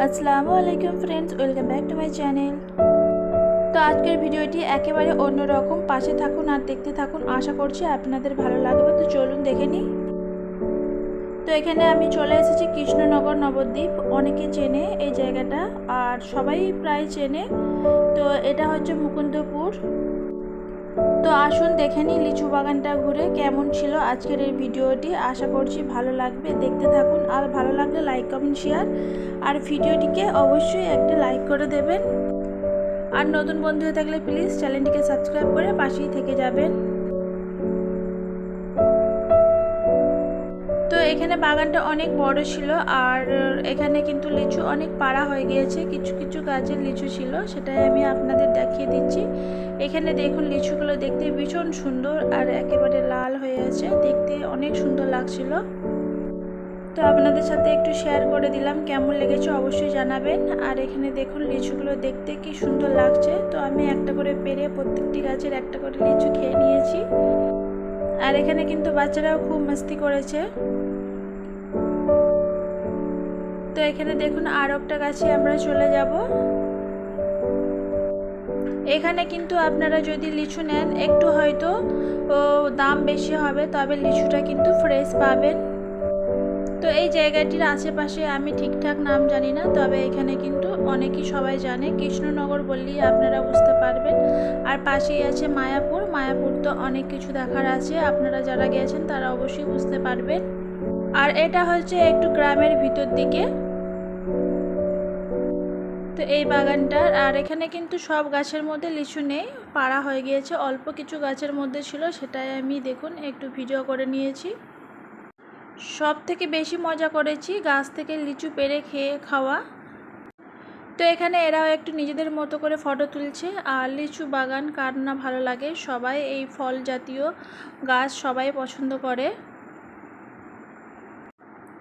আসসালামু আলাইকুম friends welcome back to my channel তো আজকের ভিডিওটি একেবারে অন্যরকম। পাশে থাকুন আর দেখতে থাকুন। আশা করছি আপনাদের ভালো লাগবে। তো চলুন দেখে নিই। তো এখানে আমি চলে এসেছি কৃষ্ণনগর নবদ্বীপ। অনেকে চেনে এই জায়গাটা, আর সবাই প্রায় চেনে। তো এটা হচ্ছে মুকুন্দপুর। তো আসুন দেখে নিই লিচু বাগানটা ঘুরে কেমন ছিল আজকের এই ভিডিওটি। আশা করছি ভালো লাগবে। দেখতে থাকুন। আর ভালো লাগলে লাইক, কমেন্ট, শেয়ার। আর ভিডিওটিকে অবশ্যই একটা লাইক করে দেবেন। আর নতুন বন্ধু হয়ে থাকলে প্লিজ চ্যানেলটিকে সাবস্ক্রাইব করে পাশেই থেকে যাবেন। তো এখানে বাগানটা অনেক বড় ছিল। আর এখানে কিন্তু লিচু অনেক পাড়া হয়ে গিয়েছে। কিছু কিছু গাছের লিচু ছিল। সেটাই আমি আপনাদের দেখিয়ে দিচ্ছি। এখানে দেখুন লিচুগুলো দেখতে ভীষণ সুন্দর আর একেবারে লাল হয়ে আছে। দেখতে অনেক সুন্দর লাগছিল। তো আপনাদের সাথে একটু শেয়ার করে দিলাম, কেমন লেগেছে অবশ্যই জানাবেন। আর এখানে দেখুন লিচুগুলো দেখতে কি সুন্দর লাগছে। তো আমি একটা করে পেরে প্রত্যেকটি গাছের একটা করে লিচু খেয়ে নিয়েছি। আর এখানে কিন্তু বাচ্চারাও খুব মস্তি করেছে। তো এখানে দেখুন আর একটা গাছে আমরা চলে যাব। এখানে কিন্তু আপনারা যদি লিচু নেন, একটু হয়তো দাম বেশি হবে, তবে লিচুটা কিন্তু ফ্রেশ পাবেন। তো এই জায়গাটির আশেপাশে আমি ঠিকঠাক নাম জানি না, তবে এখানে কিন্তু অনেকেই সবাই জানে, কৃষ্ণনগর বললেই আপনারা বুঝতে পারবেন। আর পাশেই আছে মায়াপুর মায়াপুর তো অনেক কিছু দেখার আছে, আপনারা যারা গেছেন তারা অবশ্যই বুঝতে পারবেন। আর এটা হচ্ছে একটু গ্রামের ভিতর দিকে তো এই বাগানটার আর এখানে কিন্তু সব গাছের মধ্যে লিচু নেই, পাড়া হয়ে গিয়েছে, অল্প কিছু গাছের মধ্যে ছিল, সেটাই আমি দেখুন, একটু ভিডিও করে নিয়েছি। সব থেকে বেশি মজা করেছি গাছ থেকে লিচু পেরে খেয়ে খাওয়া। তো এখানে এরাও একটু নিজেদের মতো করে ফটো তুলছে, আর লিচু বাগান কার না ভালো লাগে, সবাই এই ফল জাতীয় গাছ সবাই পছন্দ করে।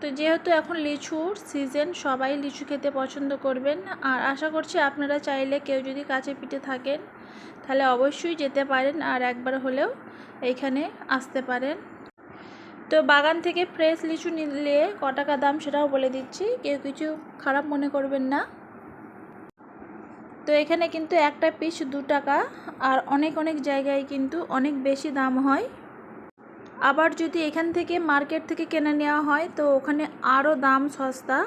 তো যেহেতু এখন লিচুর সিজন সবাই লিচু খেতে পছন্দ করবেন। আর আশা করছি আপনারা চাইলে কেউ যদি কাছে পিঠে থাকেন, তাহলে অবশ্যই যেতে পারেন আর একবার হলেও এইখানে আসতে পারেন। তো বাগান থেকে ফ্রেশ লিচু নিলে ক টাকা দাম সেটাও বলে দিচ্ছি, কেউ কিছু খারাপ মনে করবেন না। তো এখানে কিন্তু একটা পিস দু টাকা, আর অনেক অনেক জায়গায় কিন্তু অনেক বেশি দাম হয়। আবার যদি এখান থেকে মার্কেট থেকে কেনে নেওয়া হয়, তো ওখানে আরও দাম সস্তা।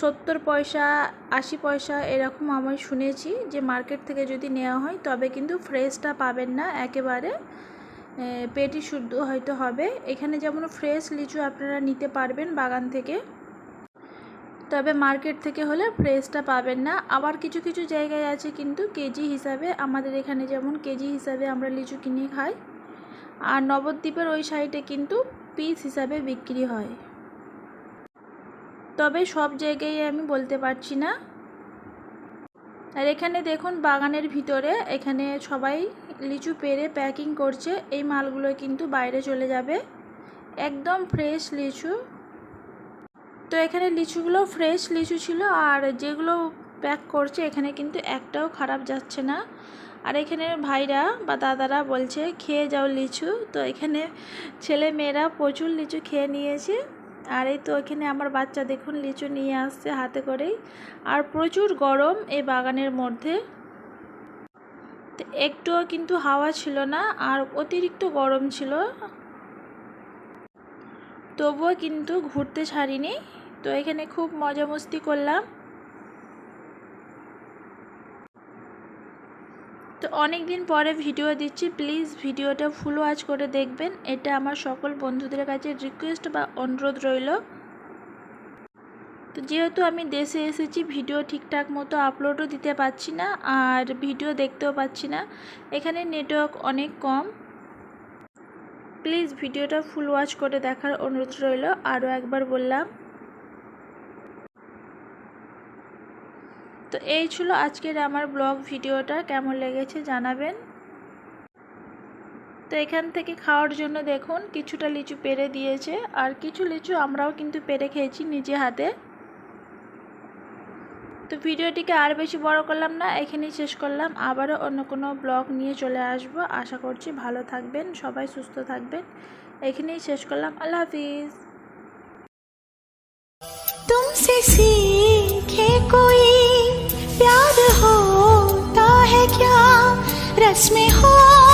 সত্তর পয়সা, আশি পয়সা এরকম আমি শুনেছি যে মার্কেট থেকে যদি নেওয়া হয়, তবে কিন্তু ফ্রেশটা পাবেন না, একেবারে পেটি শুদ্ধ হয়তো হবে। এখানে যেমন ফ্রেশ লিচু আপনারা নিতে পারবেন বাগান থেকে। তবে মার্কেট থেকে হলে ফ্রেশটা পাবেন না। আবার কিছু কিছু জায়গায় আছে কিন্তু কেজি হিসাবে আমাদের এখানে যেমন কেজি হিসাবে আমরা লিচু কিনে খাই। আর নবদ্বীপের ওই সাইডে কিন্তু পিস হিসাবে বিক্রি হয়। তবে সব জায়গায় আমি বলতে পারছি না। আর এখানে দেখুন বাগানের ভিতরে এখানে সবাই লিচু পেরে প্যাকিং করছে। এই মালগুলো কিন্তু বাইরে চলে যাবে। একদম ফ্রেশ লিচু। তো এখানে লিচুগুলো ফ্রেশ লিচু ছিল আর যেগুলো প্যাক করছে এখানে কিন্তু একটাও খারাপ যাচ্ছে না। আর এখানে ভাইরা বা দাদারা বলছে, খেয়ে যাও লিচু। তো এখানে ছেলে মেয়েরা প্রচুর লিচু খেয়ে নিয়েছে। আর এই তো এখানে আমার বাচ্চা দেখুন, লিচু নিয়ে আসছে হাতে করেই। আর প্রচুর গরম এই বাগানের মধ্যে। একটুও কিন্তু হাওয়া ছিল না, আর অতিরিক্ত গরম ছিল। তবুও কিন্তু ঘুরতে ছাড়িনি। তো এখানে খুব মজা মস্তি করলাম। তো অনেক দিন পরে ভিডিও দিচ্ছি, প্লিজ ভিডিওটা ফুল ওয়াচ করে দেখবেন। এটা আমার সকল বন্ধুদের কাছে রিকোয়েস্ট বা অনুরোধ রইল। তো যেহেতু আমি দেশে এসেছি, ভিডিও ঠিকঠাক মতো আপলোডও দিতে পারছি না আর ভিডিও দেখতেও পাচ্ছি না, এখানে নেটওয়ার্ক অনেক কম। প্লিজ ভিডিওটা ফুল ওয়াচ করে দেখার অনুরোধ রইল। আরও একবার বললাম তো এই ছিল আজকের আমার ব্লগ ভিডিওটা। কেমন লেগেছে জানাবেন। তো এখান থেকে খাওয়ার জন্য দেখুন, কিছুটা লিচু পেরে দিয়েছে। আর কিছু লিচু আমরাও কিন্তু পেরে খেয়েছি নিজে হাতে। তো ভিডিওটিকে আর বেশি বড় করলাম না, এখানেই শেষ করলাম। আবারও অন্য কোনো ব্লগ নিয়ে চলে আসব। আশা করছি ভালো থাকবেন, সবাই সুস্থ থাকবেন। এখানেই শেষ করলাম। আল্লাহ হাফিজ। क्या रस्में होती है क्या रिश्ते हो